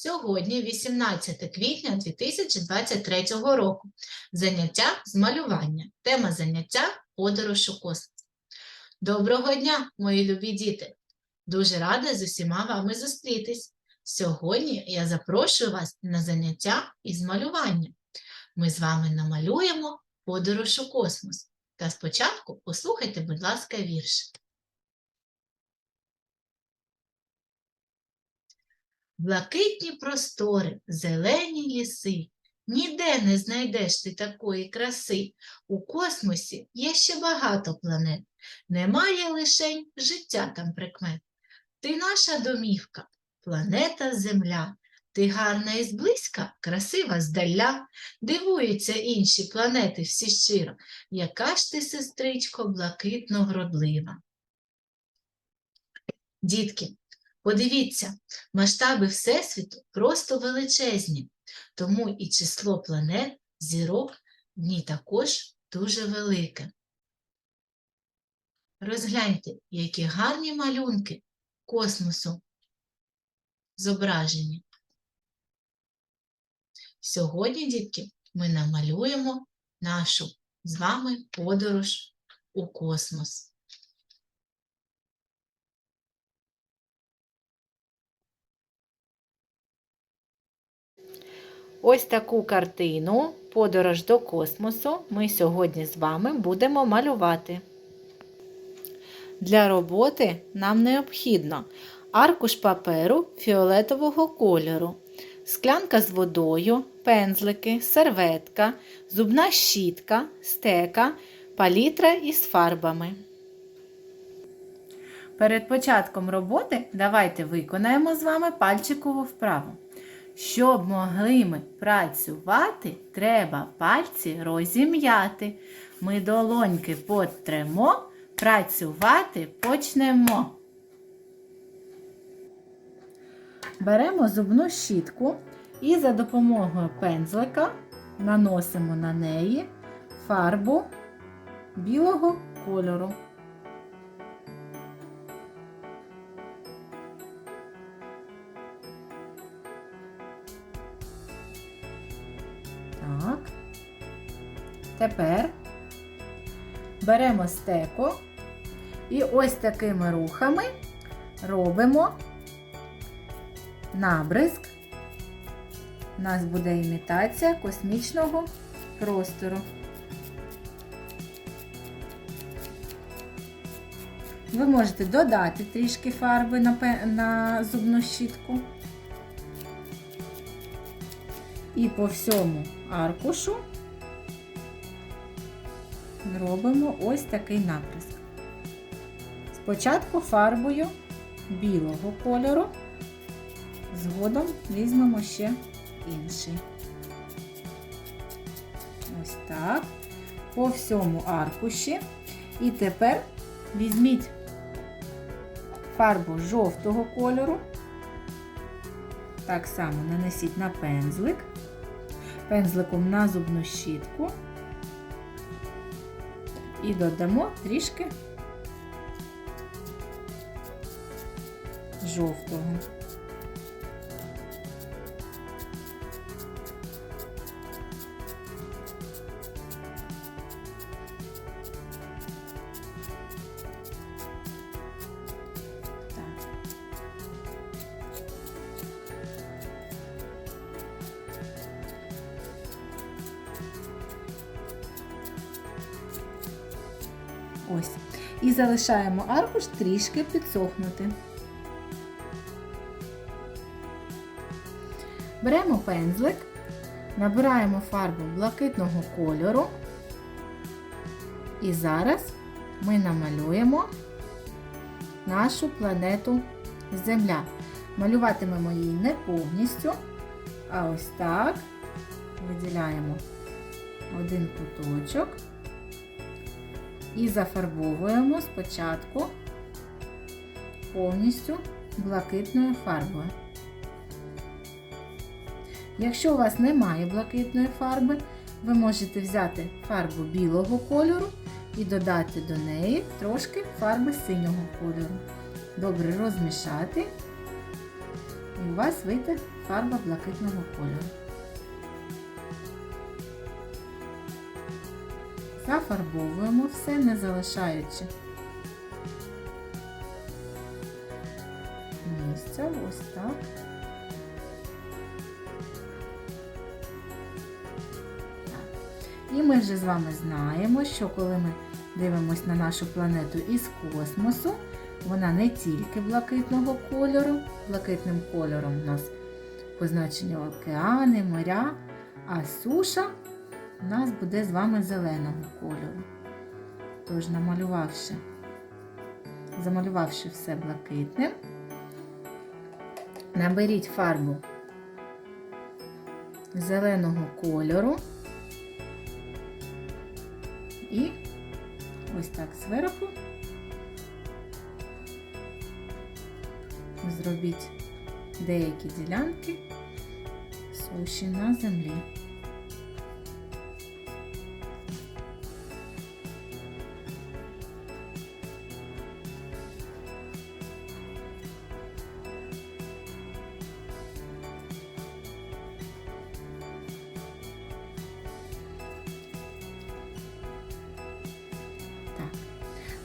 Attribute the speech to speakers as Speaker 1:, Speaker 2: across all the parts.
Speaker 1: Сьогодні 18 квітня 2023 року. Заняття з малювання. Тема заняття подорож у космос. Доброго дня, мої любі діти! Дуже рада з усіма вами зустрітись. Сьогодні я запрошую вас на заняття із малювання. Ми з вами намалюємо подорож у космос. Та спочатку послухайте, будь ласка, вірш. Блакитні простори, зелені ліси. Ніде не знайдеш ти такої краси. У космосі є ще багато планет. Немає лишень життя там прикмет. Ти наша домівка, планета Земля. Ти гарна і зблизька, красива здаля. Дивуються інші планети всі щиро. Яка ж ти, сестричко, блакитно вродлива. Дітки, подивіться, масштаби Всесвіту просто величезні, тому і число планет, зірок в ній також дуже велике. Розгляньте, які гарні малюнки космосу зображені. Сьогодні, дітки, ми намалюємо нашу з вами подорож у космос. Ось таку картину Подорож до космосу ми сьогодні з вами будемо малювати. Для роботи нам необхідно аркуш паперу фіолетового кольору, склянка з водою, пензлики, серветка, зубна щітка, стека, палітра із фарбами. Перед початком роботи давайте виконаємо з вами пальчикову вправу. Щоб могли ми працювати, треба пальці розім'яти. Ми долоньки потремо, працювати почнемо. Беремо зубну щітку і за допомогою пензлика наносимо на неї фарбу білого кольору. Беремо стеку і ось такими рухами робимо набризк. У нас буде імітація космічного простору. Ви можете додати трішки фарби на зубну щітку. І по всьому аркушу робимо ось такий наприск. Спочатку фарбою білого кольору, згодом візьмемо ще інший. Ось так. По всьому аркуші. І тепер візьміть фарбу жовтого кольору. Так само нанесіть на пензлик, пензликом на зубну щітку і додамо трішки жовтого. Ось. І залишаємо аркуш трішки підсохнути. Беремо пензлик, набираємо фарбу блакитного кольору. І зараз ми намалюємо нашу планету Земля. Малюватимемо її не повністю, а ось так виділяємо один куточок. І зафарбовуємо спочатку повністю блакитною фарбою. Якщо у вас немає блакитної фарби, ви можете взяти фарбу білого кольору і додати до неї трошки фарби синього кольору. Добре розмішати. І
Speaker 2: у вас вийде фарба блакитного кольору. Зафарбовуємо все, не залишаючи місця. Ось так. І ми вже з вами знаємо, що коли ми дивимося на нашу планету із космосу, вона не тільки блакитного кольору, блакитним кольором у нас позначені океани, моря, а суша у нас буде з вами зеленого кольору. Тож, намалювавши, замалювавши все блакитним, наберіть фарбу зеленого кольору і ось так зверху зробіть деякі ділянки суші на землі.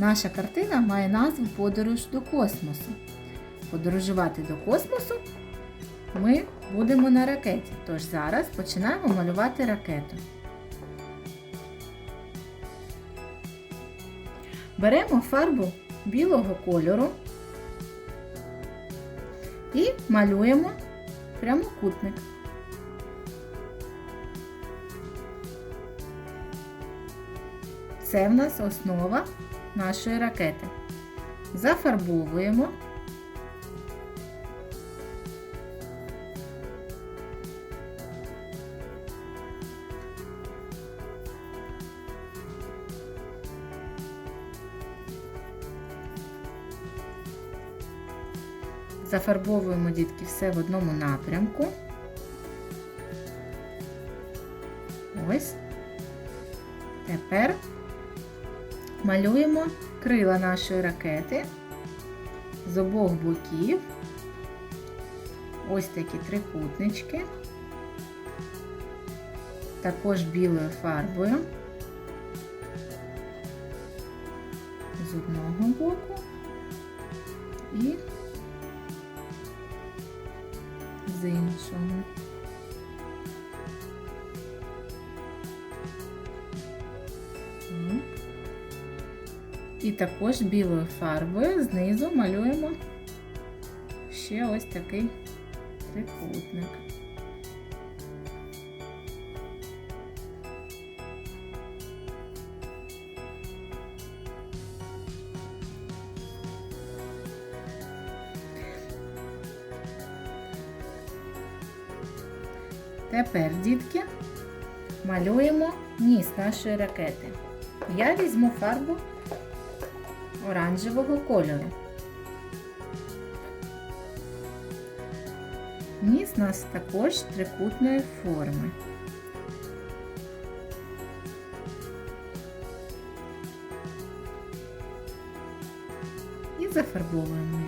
Speaker 2: Наша картина має назву Подорож до космосу. Подорожувати до космосу ми будемо на ракеті. Тож зараз починаємо малювати ракету. Беремо фарбу білого кольору і малюємо прямокутник. Це в нас основа нашої ракети. Зафарбовуємо. Зафарбовуємо дітки все в одному напрямку. Ось. Тепер малюємо крила нашої ракети з обох боків. Ось такі трикутнички. Також білою фарбою. З одного боку і з іншого. І також білою фарбою знизу малюємо ще ось такий трикутник. Тепер, дітки, малюємо ніс нашої ракети. Я візьму фарбу оранжевого кольору. Ніс у нас також трикутної форми. І зафарбовуємо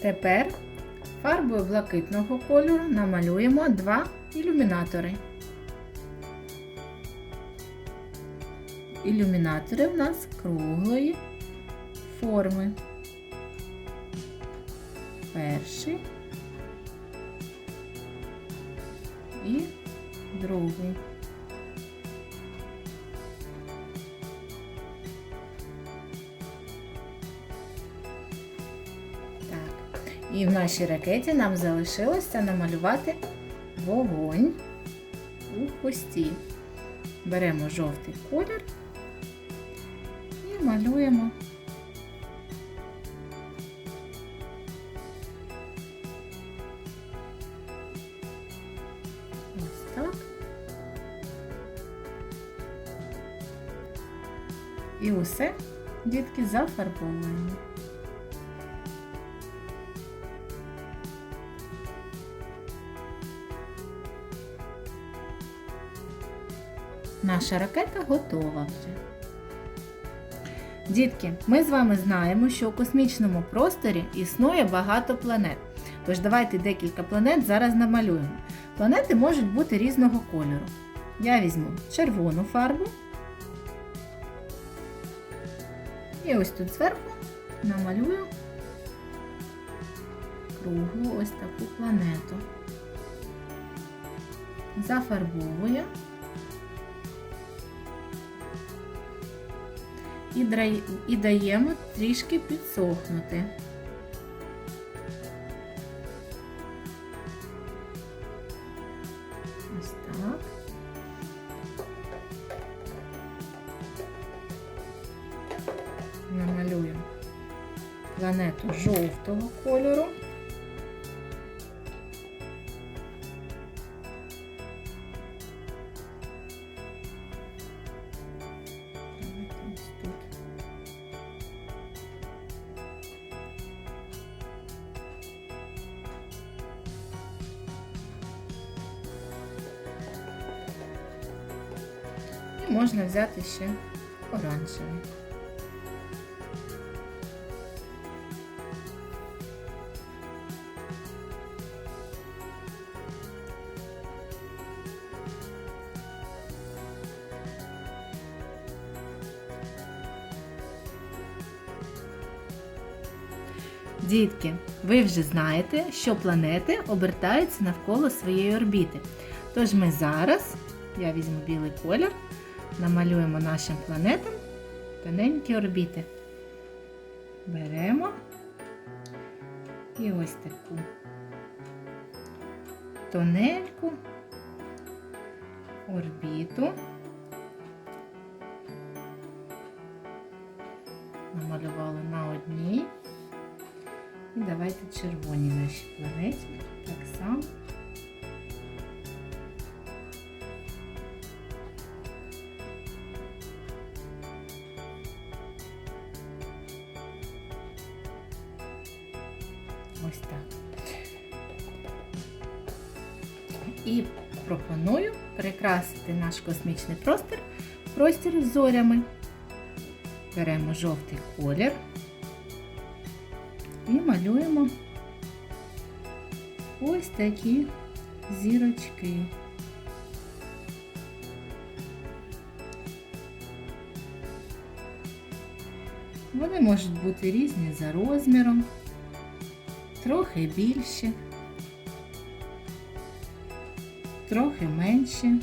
Speaker 2: Тепер фарбою блакитного кольору намалюємо два ілюмінатори. Ілюмінатори в нас круглої форми. Перший і другий. І в нашій ракеті нам залишилося намалювати вогонь у хвості. Беремо жовтий колір і малюємо ось так. І усе, дітки, зафарбовуємо. Наша ракета готова вже. Дітки, ми з вами знаємо, що у космічному просторі існує багато планет. Тож давайте декілька планет зараз намалюємо. Планети можуть бути різного кольору. Я візьму червону фарбу. І ось тут зверху намалюю круглу ось таку планету. Зафарбовую. І, даємо трішки підсохнути. Ось так. Намалюємо планету жовтого кольору. Можна взяти ще оранжевий. Дітки, ви вже знаєте, що планети обертаються навколо своєї орбіти. Тож ми зараз, я візьму білий колір, намалюємо нашим планетам тоненькі орбіти. Беремо і ось таку тоненьку орбіту. Намалювали на одній. І давайте червоні наші планеті так само. Ось так. І пропоную прикрасити наш космічний простір простір зорями. Беремо жовтий колір і малюємо ось такі зірочки. Вони можуть бути різні за розміром, трохи більше, трохи менші.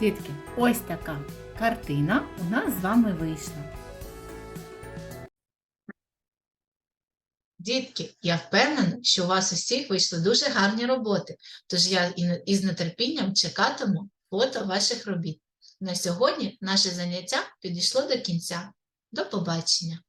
Speaker 2: Дітки, ось така картина у нас з вами вийшла.
Speaker 1: Дітки, я впевнена, що у вас усіх вийшли дуже гарні роботи, тож я із нетерпінням чекатиму фото ваших робіт. На сьогодні наше заняття підійшло до кінця. До побачення!